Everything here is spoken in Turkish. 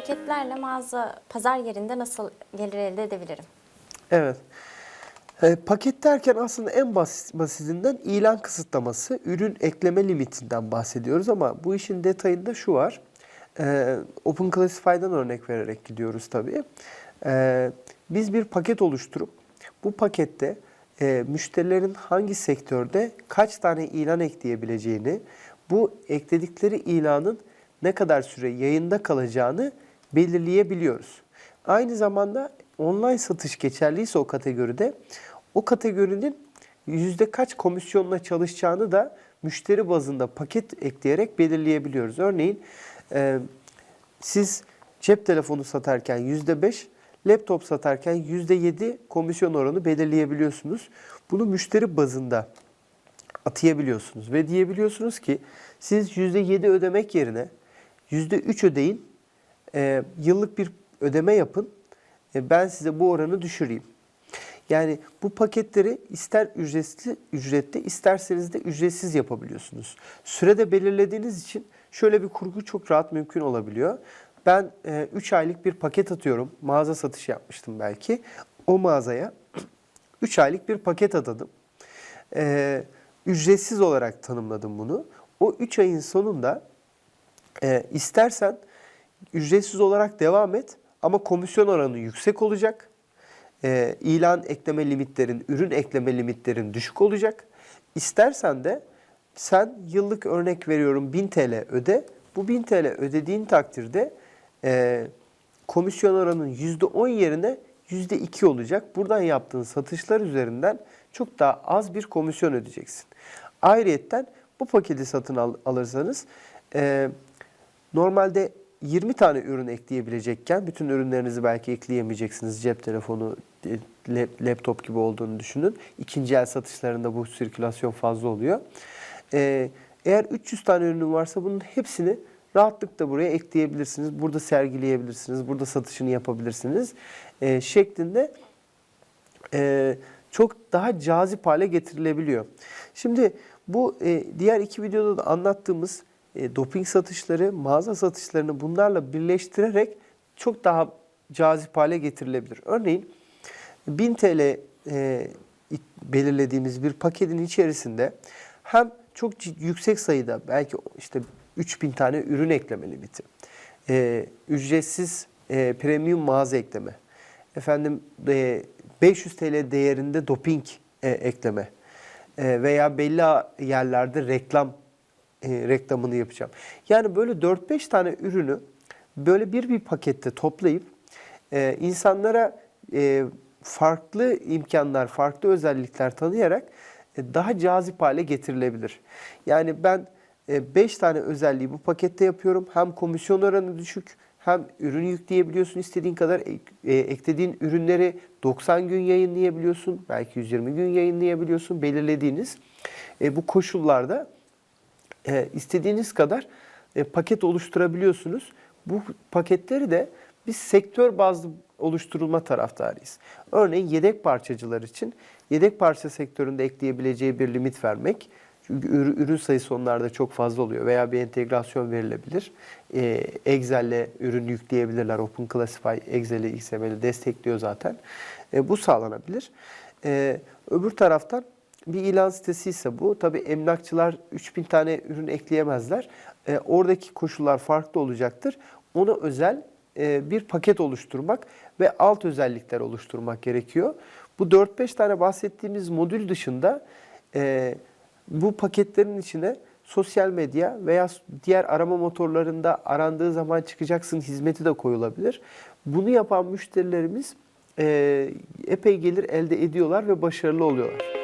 paketlerle mağaza pazar yerinde nasıl gelir elde edebilirim? Evet. E, paket derken aslında en basit, basitinden ilan kısıtlaması, ürün ekleme limitinden bahsediyoruz ama bu işin detayında şu var. E, Open Classify'dan örnek vererek gidiyoruz tabii. E, biz bir paket oluşturup bu pakette e, müşterilerin hangi sektörde kaç tane ilan ekleyebileceğini, bu ekledikleri ilanın ne kadar süre yayında kalacağını belirleyebiliyoruz. Aynı zamanda online satış geçerliyse o kategoride o kategorinin yüzde kaç komisyonla çalışacağını da müşteri bazında paket ekleyerek belirleyebiliyoruz. Örneğin e, siz cep telefonu satarken yüzde beş, laptop satarken yüzde yedi komisyon oranı belirleyebiliyorsunuz. Bunu müşteri bazında atayabiliyorsunuz ve diyebiliyorsunuz ki siz %7 ödemek yerine %3 ödeyin, e, yıllık bir ödeme yapın, e, ben size bu oranı düşüreyim. Yani bu paketleri ister ücretli, ücretli isterseniz de ücretsiz yapabiliyorsunuz. Sürede belirlediğiniz için şöyle bir kurgu çok rahat mümkün olabiliyor. Ben 3 aylık bir paket atıyorum. Mağaza satışı yapmıştım belki. O mağazaya 3 aylık bir paket atadım. Ee, ücretsiz olarak tanımladım bunu. O 3 ayın sonunda e, istersen ücretsiz olarak devam et ama komisyon oranı yüksek olacak. Ee, ilan ekleme limitlerin, ürün ekleme limitlerin düşük olacak. İstersen de sen yıllık örnek veriyorum 1000 TL öde. Bu 1000 TL ödediğin takdirde e, komisyon oranının %10 yerine %2 olacak. Buradan yaptığın satışlar üzerinden çok daha az bir komisyon ödeyeceksin. Ayrıyetten bu paketi satın al- alırsanız e, normalde 20 tane ürün ekleyebilecekken bütün ürünlerinizi belki ekleyemeyeceksiniz. Cep telefonu, e, lap- laptop gibi olduğunu düşünün. İkinci el satışlarında bu sirkülasyon fazla oluyor. E, eğer 300 tane ürünün varsa bunun hepsini rahatlıkla buraya ekleyebilirsiniz. Burada sergileyebilirsiniz. Burada satışını yapabilirsiniz. E, şeklinde çok daha cazip hale getirilebiliyor. Şimdi bu diğer iki videoda da anlattığımız e, doping satışları, mağaza satışlarını bunlarla birleştirerek çok daha cazip hale getirilebilir. Örneğin 1000 TL e, belirlediğimiz bir paketin içerisinde hem çok yüksek sayıda belki işte 3000 tane ürün ekleme limiti, e, ücretsiz e, premium mağaza ekleme, efendim e, 500 TL değerinde doping e, ekleme e, veya belli yerlerde reklam e, reklamını yapacağım. Yani böyle 4-5 tane ürünü böyle bir bir pakette toplayıp e, insanlara e, farklı imkanlar, farklı özellikler tanıyarak e, daha cazip hale getirilebilir. Yani ben 5 tane özelliği bu pakette yapıyorum. Hem komisyon oranı düşük, hem ürün yükleyebiliyorsun istediğin kadar. E, e, eklediğin ürünleri 90 gün yayınlayabiliyorsun. Belki 120 gün yayınlayabiliyorsun. Belirlediğiniz e, bu koşullarda e, istediğiniz kadar e, paket oluşturabiliyorsunuz. Bu paketleri de biz sektör bazlı oluşturulma taraftarıyız. Örneğin yedek parçacılar için yedek parça sektöründe ekleyebileceği bir limit vermek. Çünkü ürü- ürün sayısı onlarda çok fazla oluyor veya bir entegrasyon verilebilir. E, Excel'le ürün yükleyebilirler. Open Classify Excel'i XML'i destekliyor zaten. E, bu sağlanabilir. E, öbür taraftan bir ilan sitesi ise bu. Tabii emlakçılar 3000 tane ürün ekleyemezler. E, oradaki koşullar farklı olacaktır. Ona özel e, bir paket oluşturmak ve alt özellikler oluşturmak gerekiyor. Bu 4-5 tane bahsettiğimiz modül dışında e, bu paketlerin içine sosyal medya veya diğer arama motorlarında arandığı zaman çıkacaksın hizmeti de koyulabilir. Bunu yapan müşterilerimiz e, epey gelir elde ediyorlar ve başarılı oluyorlar.